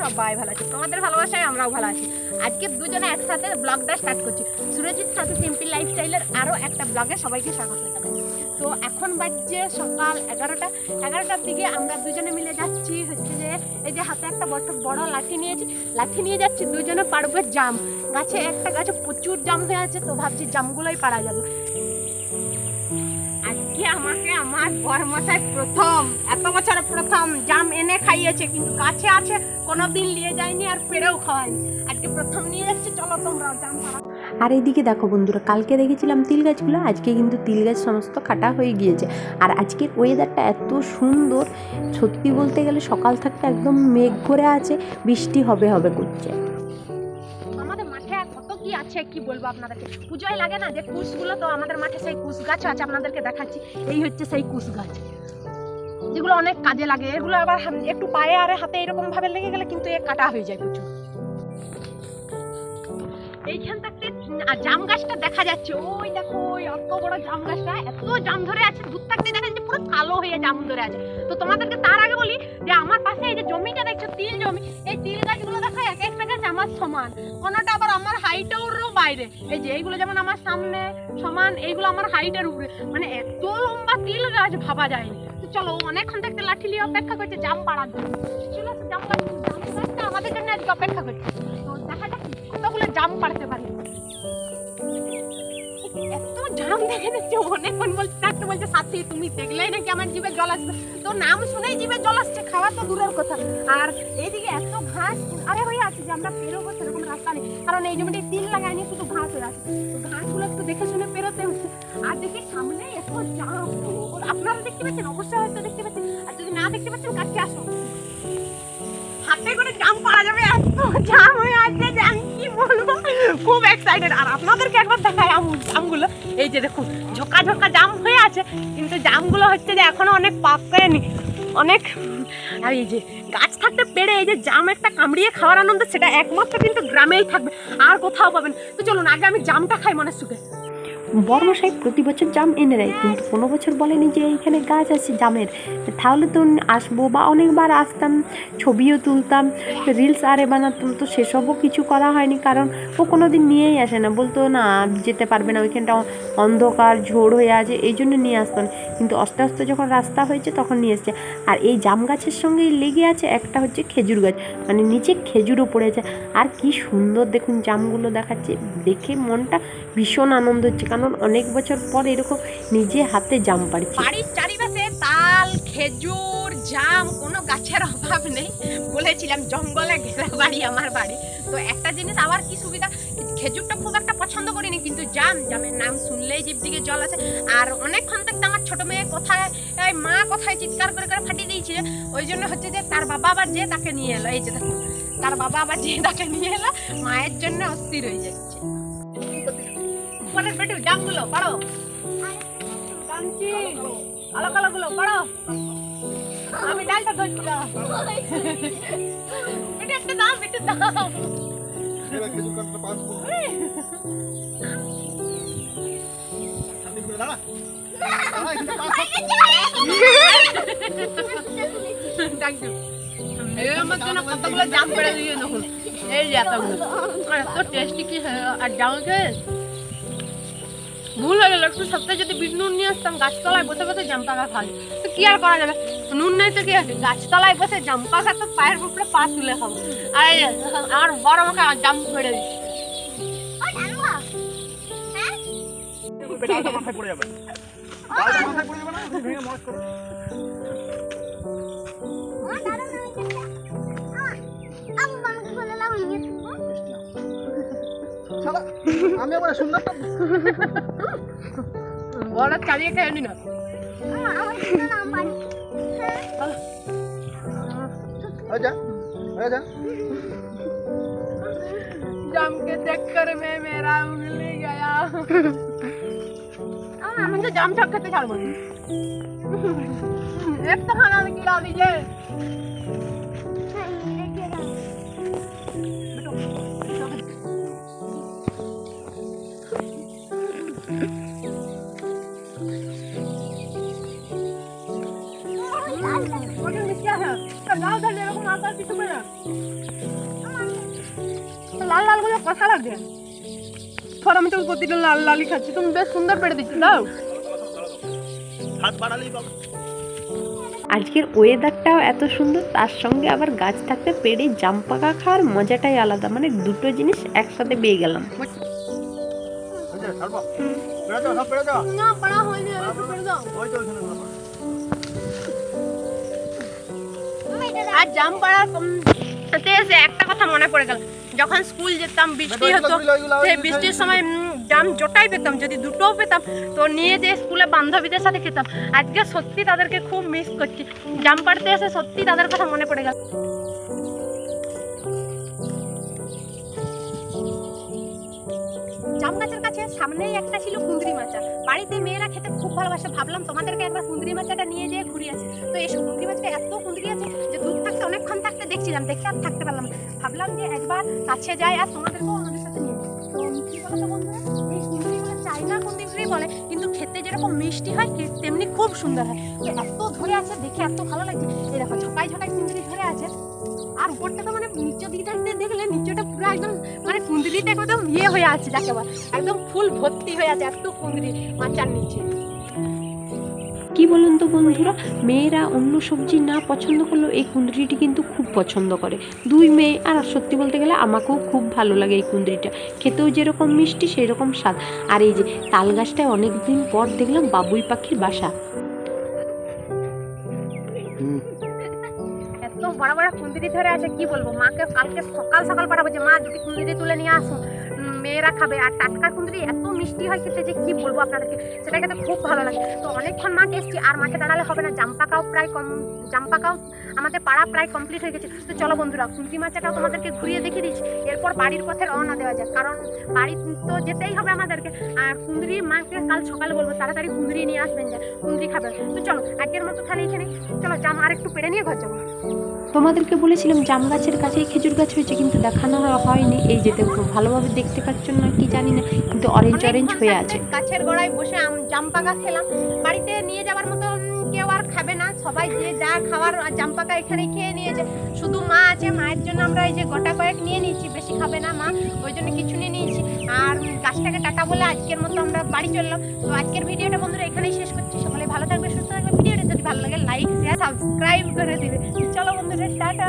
সবাই ভালো আছে। তোমাদের ভালোবাসায় আমরাও ভালো আছি। আজকে দুজনে একসাথে ব্লগটা স্টার্ট করছি। সুরজিৎ সাথে সিম্পল লাইফস্টাইলের আরও একটা ব্লগে সবাইকে স্বাগত তো এখন বাজছে সকাল এগারোটা। এগারোটার দিকে আমরা দুজনে মিলে যাচ্ছি হচ্ছে যে, এই যে হাতে একটা বড় বড় লাঠি নিয়েছি। লাঠি নিয়ে যাচ্ছি, দুজনে পারবে জাম। গাছে একটা গাছে প্রচুর জাম হয়ে আছে, তো ভাবছি জামগুলোই পাড়া যাবে। আমাকে আমার বরমশাই প্রথম, এত বছর প্রথম জাম এনে খাইয়েছে, কিন্তু কাছে আছে কোনো দিন নিয়ে যায়নি আর পেরেও খাওয়ায়নি। আজকে প্রথম নিয়ে যাচ্ছে চলো তোমরাও জাম আর এইদিকে দেখো বন্ধুরা, কালকে দেখেছিলাম তিল গাছগুলো, আজকে কিন্তু তিল গাছ সমস্ত কাটা হয়ে গিয়েছে। আর আজকের ওয়েদারটা এত সুন্দর, সত্যি বলতে গেলে সকাল থাকতে একদম মেঘ করে আছে, বৃষ্টি হবে হবে করছে। কত কি বলব আপনাদেরকে? পুজোয় লাগে না যে কুশগুলো তো আমাদের মাঠে সেই কুশ গাছ আছে আপনাদেরকে দেখাচ্ছি। এই হচ্ছে সেই কুশ গাছ যেগুলো অনেক কাজে লাগে। এগুলো আবার একটু পায়ে আর হাতে এরকম ভাবে লেগে গেলে কিন্তু এ কাটা হয়ে যায় প্রচুর। এইখান থাকতে জাম গাছটা দেখা যাচ্ছে। ওই দেখো, ওই অত বড় জাম গাছটা। এত জাম ধরে আছে, দূর থাকতে দেখা যাচ্ছে পুরো কালো জাম ধরে আছে। তো তোমাদেরকে তার আগে বলি যে, আমার পাশে এই যে জমিটা দেখছ, তিল জমি, এই তিল গাছগুলো দেখো, এক একটা আমার সমান। কোনোটা আবার আমার হাইটেরও বাইরে। এই যে এইগুলো যেমন আমার সামনে সমান, এইগুলো আমার হাইটের উপরে। মানে এত লম্বা তিল গাছ ভাবা যায় তো চলো, অনেকক্ষণ থেকে লাঠি নিয়ে অপেক্ষা করছে জাম পাড়ার জন্য। চলো জাম গাছ আমাদের জন্য আজকে অপেক্ষা করছে। তো দেখা যাক কতগুলো জাম পাড়তে পারি। তো নাম শুনেই জিভে জল আসছে, খাওয়া তো দূরের কথা। আর এইদিকে এত ঘাস, আরে হয়ে আছে যে আমরা পেরোবো ঘাস হয়ে আছে। ঘাসগুলো একটু দেখে শুনে পেরোতে আর দেখি সামনে এত জাম। আপনারা দেখতে অবশ্যই দেখতে পাচ্ছেন। আর যদি না দেখতে পাচ্ছেন, কাছে আসুন। হাতে করে জাম পাওয়া যাবে, এত জাম হয়ে আছে যে আমি কি বলব? খুব এক্সাইটেড আর আপনাদেরকে একবার দেখায় আম জামগুলো এই যে দেখুন, ঝোকা ঝোঁকা জাম হয়ে আছে, কিন্তু জামগুলো হচ্ছে যে এখনও অনেক পাক করেনি অনেক আর এই যে গাছ থাকতে পেরে এই যে জাম একটা কামড়িয়ে খাওয়ার আনন্দ, সেটা একমাত্র কিন্তু গ্রামেই থাকবে, আর কোথাও পাবেন তো চলুন, আগে আমি জামটা খাই মনে সুখে বর্মশাই প্রতি বছর জাম এনে দেয়, কিন্তু কোনো বছর বলেনি যে এইখানে গাছ আছে জামের। তাহলে তো আসব বা অনেকবার আসতাম, ছবিও তুলতাম রিলস আরে বানাতাম, তো সেসবও কিছু করা হয়নি, কারণ ও কোনো দিন নিয়েই আসে না। বলতো, না যেতে পারবে না, ওইখানটা অন্ধকার, ঝোড় হয়ে আছে, এই জন্য নিয়ে আসতো না কিন্তু আস্তে আস্তে যখন রাস্তা হয়েছে, তখন নিয়ে এসছে। আর এই জাম গাছের সঙ্গে লেগে আছে একটা হচ্ছে খেজুর গাছ মানে নিচে খেজুরও পড়েছে। আর কি সুন্দর দেখুন জামগুলো দেখাচ্ছে, দেখে মনটা ভীষণ আনন্দ হচ্ছে, কারণ অনেক বছর পর এরকম নিজে হাতে জাম পাড়ছি। বাড়ির চারিপাশে তাল, খেজুর, জাম, কোনো গাছের অভাব নেই। বলেছিলাম, জঙ্গলে ঘেরা বাড়ি আমার বাড়ি। তো একটা জিনিস আবার কি সুবিধা? খেজুরটা খুব একটা পছন্দ করিনি, কিন্তু জাম, জামের নাম শুনলেই জিভ দিকে জল আছে আর অনেকক্ষণ থেকে আমার ছোট মেয়ে কোথায় মা কোথায় চিৎকার করে করে ফাটিয়ে দিয়েছে ওই জন্য হচ্ছে যে তার বাবা আবার যে তাকে নিয়ে এলো। এই যে তার বাবা আবার যে তাকে নিয়ে এলো। মায়ের জন্য অস্থির হয়ে যাচ্ছে। পরের বেটু জামগুলো পারো কালো কালো গুলো পারো আমি ডালটা ধরছিলাম। বেটু, একটা দাও, বেটু এতগুলো। আর এত ভুল হয়ে গেল, একটু সপ্তাহে যদি বিট নুন নিয়ে আসতাম, গাছতলায় বসে বসে জাম পাকা খাই তো কি আর করা যাবে? নুন নেই তো কি আছে? গাছতলায় বসে জাম পাকা তো পায়ের উপরে পা তুলে খাব। আর, আমার বড় আমাকে জাম ফেড়ে দিচ্ছে। আমি আবার সুন্দরটা बोला काली के नहीं? ना आजा आजा जम के चक्कर में मेरा उंगली गया। हाँ तो जाम चक्कर से चल एक तो खाना निकाल दीजिए। দিছে মিষ্টি আছে তা ধরলে এরকম তোর কিছু পেরে লাল লাল করে কথা লাগে ধর আমি তো প্রতিটা লাল লালই খাচ্ছি তুমি বেশ সুন্দর পেড়ে দিচ্ছি দাও হাত বাড়ালেই বাবা আজকের ওয়েদারটাও এত সুন্দর তার সঙ্গে আবার গাছ থাকতে পেড়ে জাম পাকা খাওয়ার মজাটাই আলাদা। মানে দুটো জিনিস একসাথে পেয়ে গেলাম। যাও না আর একটু পেড়ে দাও ওই তো ওইখানে ধরো। আর জাম পাড়ার তে এসে একটা কথা মনে পড়ে গেল। যখন স্কুল যেতাম বৃষ্টি হতো সেই বৃষ্টির সময় জাম জোটাই পেতাম যদি দুটোও পেতাম তো নিয়ে যে স্কুলে বান্ধবীদের সাথে খেতাম। আজকে সত্যি তাদেরকে খুব মিস করছি। জাম পাড়তে এসে সত্যি তাদের কথা মনে পড়ে গেল। জাম গাছের কাছে সামনেই একটা ছিল কুন্দ্রি মাচা। বাড়িতে মেয়েরা খেতে খুব ভালোবাসে। ভাবলাম তোমাদেরকে একবার কুন্দ্রি মাচাটা নিয়ে যেয়ে ঘুরিয়ে আছে তো এসব কুন্দ্রি মাছটা এত কুন্দ্রি আছে দেখছিলাম, দেখে আর থাকতে পারলাম ভাবলাম যে একবার কাছে যাই আর তোমাদেরকেও আমাদের সাথে নিয়ে তেমনি খুব সুন্দর হয়। এত ধরে আছে, দেখে এত ভালো ধরে আছে। আর মানে দিকটা দেখলে নিচেটা পুরো একদম মানে একদম ইয়ে হয়ে আছে, যাকে একদম ফুল ভর্তি হয়ে আছে, এত কুন্দ্রি মাচার নিচে। কি বলুন তো বন্ধুরা? মেয়েরা অন্য সবজি না পছন্দ করলেও এই কুঁদরিটি কিন্তু খুব পছন্দ করে। দুই মেয়ে আর সত্যি বলতে গেলে আমাকেও খুব ভালো লাগে এই কুঁদরিটা। খেতেও যেরকম মিষ্টি সেই রকম স্বাদ। আর এই যে তাল গাছটায় অনেক দিন পর দেখলাম বাবুই পাখির বাসা। এত বড় বড় কুন্দিরি ধরে আছে কি বলব? মাকে কালকে সকাল সকাল পাঠাবো যে মা দুটি কুন্দিরি তুলে নিয়ে আসো। উম, মেয়েরা খাবে আর টাটকা কুন্দিরি এত মিষ্টি হয় খেতে যে কি বলব আপনাদেরকে? সেটা খেতে খুব ভালো লাগে। তো অনেকক্ষণ মাকে এসছি আর মাকে দাঁড়ালে হবে না জাম পাকাও প্রায় কম জাম পাকাও আমাদের পাড়া প্রায় কমপ্লিট হয়ে গেছে। তো চলো বন্ধুরা কুন্দি মাচাটাও তোমাদেরকে ঘুরিয়ে দেখিয়ে দিচ্ছি। এরপর বাড়ির পথে রওনা দেওয়া যাক, কারণ বাড়ি তো যেতেই হবে আমাদেরকে। আর কুন্দিরি মাকে কাল সকালে বলব, তাড়াতাড়ি কুন্দিরি নিয়ে আসবেন যে কুন্দিরি খাবে। তো চলো, আগের মতো তাহলে এখানে চলো, জাম আর একটু পেরে নিয়ে ঘর যাব। তোমাদেরকে বলেছিলাম জাম গাছের কাছেই খেজুর গাছ হয়েছে কিন্তু দেখানো হয়নি। এই যে দেখো ভালোভাবে দেখতে পাচ্ছ না কি জানি না কিন্তু অরেঞ্জ অরেঞ্জ হয়ে আছে। গাছের গোড়ায় বসে জাম পাকা খেলাম। বাড়িতে নিয়ে যাওয়ার মতো কেউ আর খাবে না। সবাই যে যা খাওয়ার জাম পাকা এখানে খেয়ে নিয়েছে। শুধু মা আছে মায়ের জন্য আমরা এই যে গোটা কয়েক নিয়ে নিয়েছি বেশি খাবে না মা ওই জন্য কিছু নিয়ে নিয়েছি। আর গাছটাকে টাটা বলে আজকের মতো আমরা বাড়ি চললাম। তো আজকের ভিডিওটা বন্ধুরা এখানেই শেষ করছি। সকলে ভালো থাকবে সুস্থ থাকবে। ভিডিওটা ভালো লাগে লাইক শেয়ার সাবস্ক্রাইব করে দিবে চলো বন্ধুরা টাটা